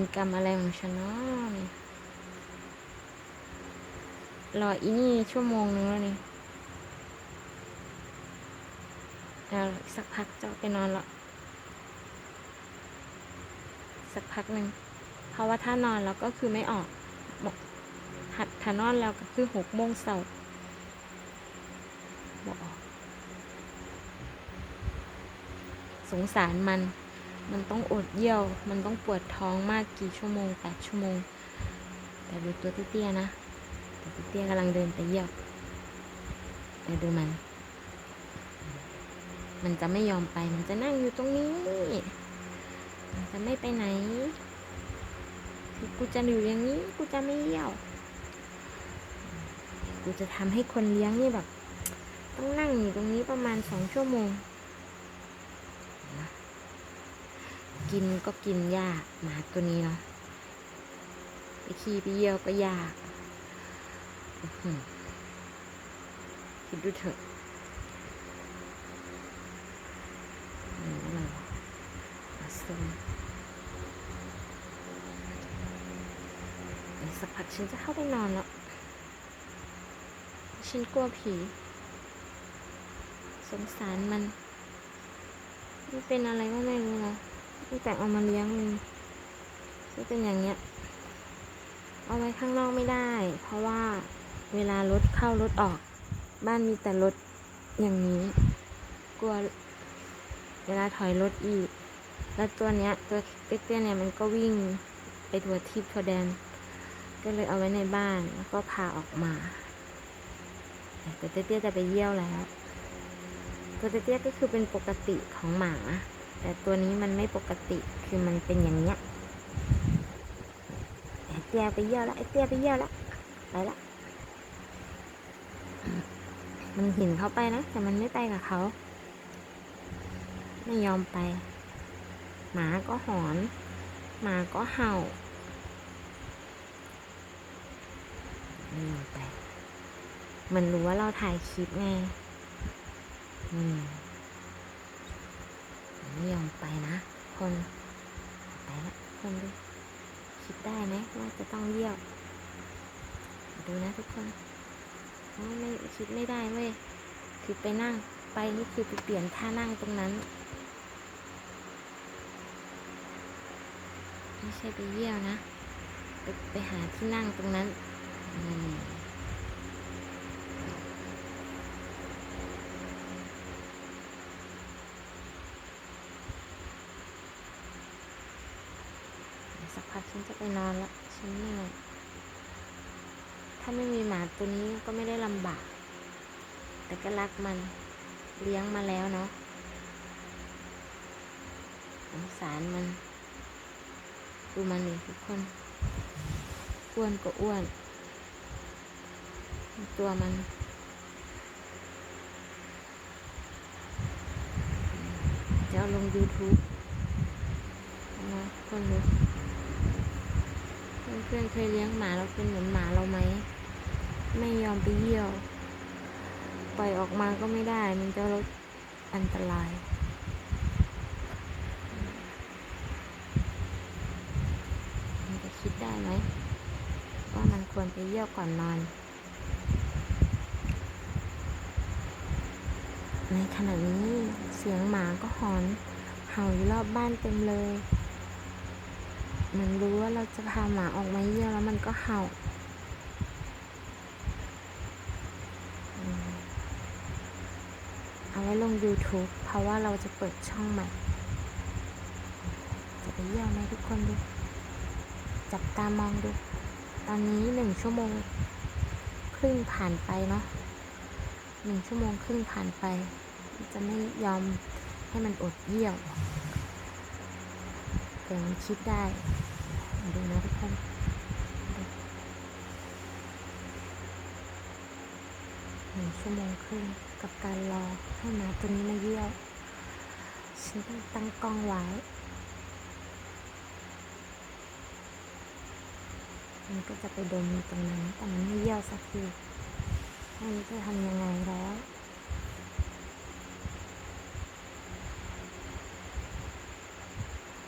รกรรมอะไรของฉันเนาะเนี่รออีนี่ชั่วโมงนึงแล้วนี่เอาอีกสักพักจะไปนอนละสักพักหนึ่งเพราะว่าถ้านอนแล้วก็คือไม่ออกหัดถ้านอนแล้วก็คือหกโมงเสาร์บอกสงสารมัน มันต้องอดเยี่ยว มันต้องปวดท้องมากกี่ชั่วโมงแปดชั่วโมง แต่ดูตัวเตี้ยๆนะตัวเตี้ยๆกำลังเดินไปเยี่ยว แต่ดูมัน มันจะไม่ยอมไป มันจะนั่งอยู่ตรงนี้ มันจะไม่ไปไหน กูจะอยู่อย่างนี้ กูจะไม่เยี่ยว กูจะทำให้คนเลี้ยงนี่แบบ ต้องนั่งอยู่ตรงนี้ประมาณสองชั่วโมง กินก็กินยากหมาตัวนี้เนาะไปขี้ไปเยี่ยวก็ยากคิดดูเถอะอืมอะไรวะปลาส้มเดี๋ยวสักพักฉันจะเข้าไปนอนแล้วฉันกลัวผี สงสารมัน มันเป็นอะไรก็ไม่รู้นะ ตั้งแต่เอามาเลี้ยงมันก็เป็นอย่างเงี้ย เอาไว้ข้างนอกไม่ได้ เพราะว่าเวลารถเข้ารถออก บ้านมีแต่รถอย่างนี้ กลัว เวลาถอยรถอีก แล้วตัวเนี้ย ตัวเตี้ยเนี่ยมันก็วิ่งไปทัวทิพย์ทัวแดน ก็เลยเอาไว้ในบ้านแล้วก็พาออกมาแต่เตี้ยๆจะไปเยี่ยวแล้วตัวเตี้ยๆก็คือเป็นปกติของหมา แต่ตัวนี้มันไม่ปกติคือมันเป็นอย่างเนี้ยไอ้เตี้ยไปเยี่ยวแล้วไอ้เตี้ยไปเยี่ยวแล้วไปละมันห็นเขาไปนะ แต่มันไม่ไปกับเขาไม่ยอมไป หมาก็หอน หมาก็เห่าไม่ยอมไป มันรู้ว่าเราถ่ายคลิปไง อืมยอมไปนะ คนไปละคนดูคิดได้ไหมว่าจะต้องเยี่ยว ดูนะทุกคนไม่คิดไม่ได้เว้ยคือไปนั่งไปนี่คือไปเปลี่ยนท่านั่งตรงนั้นไม่ใช่ไปเยี่ยวนะ ไปไปหาที่นั่งตรงนั้นอืม สักพักฉันจะไปนอนละ ฉันเหนื่อย ถ้าไม่มีหมาตัวนี้ก็ไม่ได้ลำบาก แต่ก็รักมัน เลี้ยงมาแล้วเนาะสงสารมัน ดูมันนี่ทุกคน อ้วนก็อ้วน ตัวมันจะเอาลง YouTube นะคนดู เพื่อนเคยเลี้ยงหมาแล้วเป็นเหมือนหมาเราไหม ไม่ยอมไปเยี่ยว ปล่อยออกมาก็ไม่ได้ มันจะลดอันตรายมันจะคิดได้ไหมว่ามันควรไปเยี่ยวก่อนนอน ในขณะนี้เสียงหมาก็หอนเห่าอยู่รอบบ้านเต็มเลย มันรู้ว่าเราจะพาหมาออกมาเยี่ยวแล้วมันก็เห่าเอาไว้ลง YouTube เพราะว่าเราจะเปิดช่องใหม่ จะไปเยี่ยวไหมทุกคนดู จับตามองดู ตอนนี้หนึ่งชั่วโมง ครึ่งผ่านไปเนาะหนึ่งชั่วโมงครึ่งผ่านไป จะไม่ยอมให้มันอดเยี่ยว แต่มันคิดได้ ดูนะทุกคนหนึ่งชั่วโมงครึ่งกับการรอให้หมาตัวนี้มาเยี่ยว ฉันต้องตั้งกล้องไว้มันก็จะไปดมตรงนั้นแต่มันไม่เยี่ยวสักทีไม่รู้จะทำยังไงแล้ว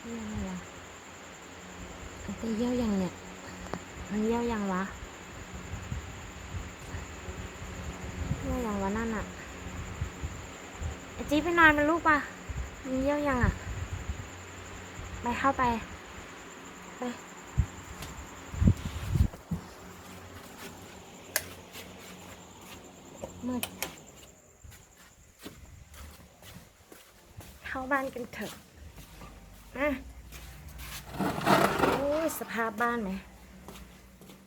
เยี่ย มอะไรไปเยี่ยวยังเนี่ย มันเยี่ยวยังวะเยี่ยวยังวะนั่นอะไอจีไปนอนมันลูกปะมันเยี่ยวยังอะไปเข้าไป ไปมืดเข้าบ้านกันเถอะอะ สภาพบ้านไหม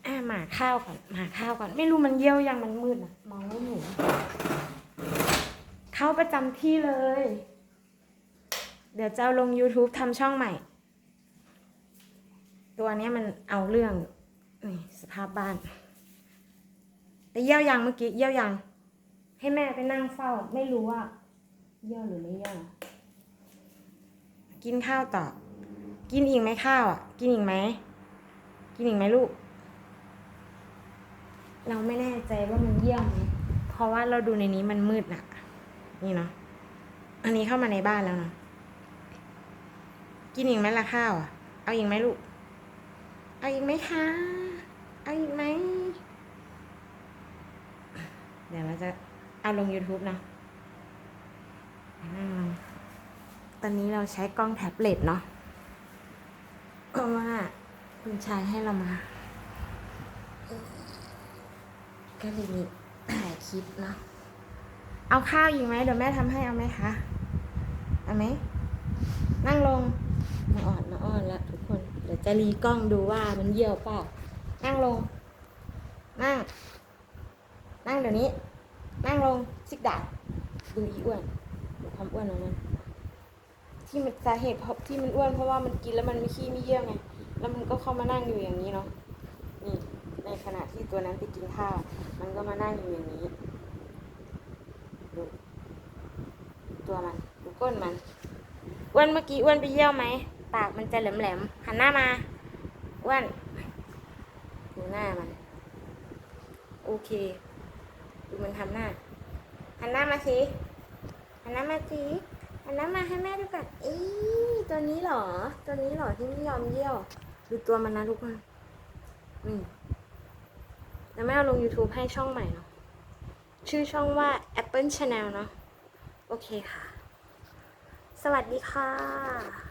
อะหมาข้าวก่อนหมาข้าวก่อน ไม่รู้มันเยี่ยวยังมันมืดอะมองไม่เห็นเข้าประจำที่เลย เดี๋ยวจะเอาลง YouTube ทำช่องใหม่ ตัวเนี้ยมันเอาเรื่องนี่สภาพบ้าน แต่เยี่ยวยังเมื่อกี้เยี่ยวยังให้แม่ไปนั่งเฝ้า ไม่รู้ว่า เยี่ยวหรือไม่เยี่ยวกินข้าวต่อ กินอีกไหมข้าวอะ กินอีกไหม กินอีกไหมลูก เราไม่แน่ใจว่ามันเยี่ยวไหมเพราะว่าเราดูในนี้มันมืดน่ะนี่เนาะ อันนี้เข้ามาในบ้านแล้วเนาะ กินอีกไหมล่ะข้าวอะ เอาอีกไหมลูก เอาอีกไหมคะ เอาอีกไหม เดี๋ยวเราจะเอาลง YouTube นะตอนนี้เราใช้กล้องแท็บเล็ตเนาะ คุณชายให้เรามาก็เลยมีถ่ายคลิปเนาะเอาข้าวอีกไหมเดี๋ยวแม่ทำให้เอาไหมคะเอาไหมนั่งลงมาอ่อนมาอ่อนละทุกคน เดี๋ยวจะรีกล้องดูว่ามันเยี่ยวเปล่า นั่งลง นั่ง นั่งเดี๋ยวนี้ นั่งลงซิกดาดดูอีอ้วนดูความอ้วนของมันที่มันสาเหตุเพราะที่มันอ้วนเพราะว่ามันกินแล้วมันไม่ขี้ไม่เยี่ยวไง แล้วมันก็เข้ามานั่งอยู่อย่างนี้เนาะนี่ในขณะที่ตัวนั้นไปกินข้าวมันก็มานั่งอยู่อย่างนี้ดูตัวมันดูก้นมันอ้วนเมื่อกี้อ้วนไปเยี่ยวไหมปากมันจะแหลมๆหันหน้ามาอ้วนดูหน้ามัน โอเคดูมันทำหน้าหันหน้ามาสิหันหน้ามาสิหันหน้ามาให้แม่ดูก่อนอีตัวนี้เหรอ ตัวนี้เหรอที่ไม่ยอมเยี่ยว ดูตัวมันนะทุกคนนี่แล้วแม่เอาลง YouTube ให้ช่องใหม่เนาะชื่อช่องว่า Apple Channel เนาะโอเคค่ะ สวัสดีค่ะ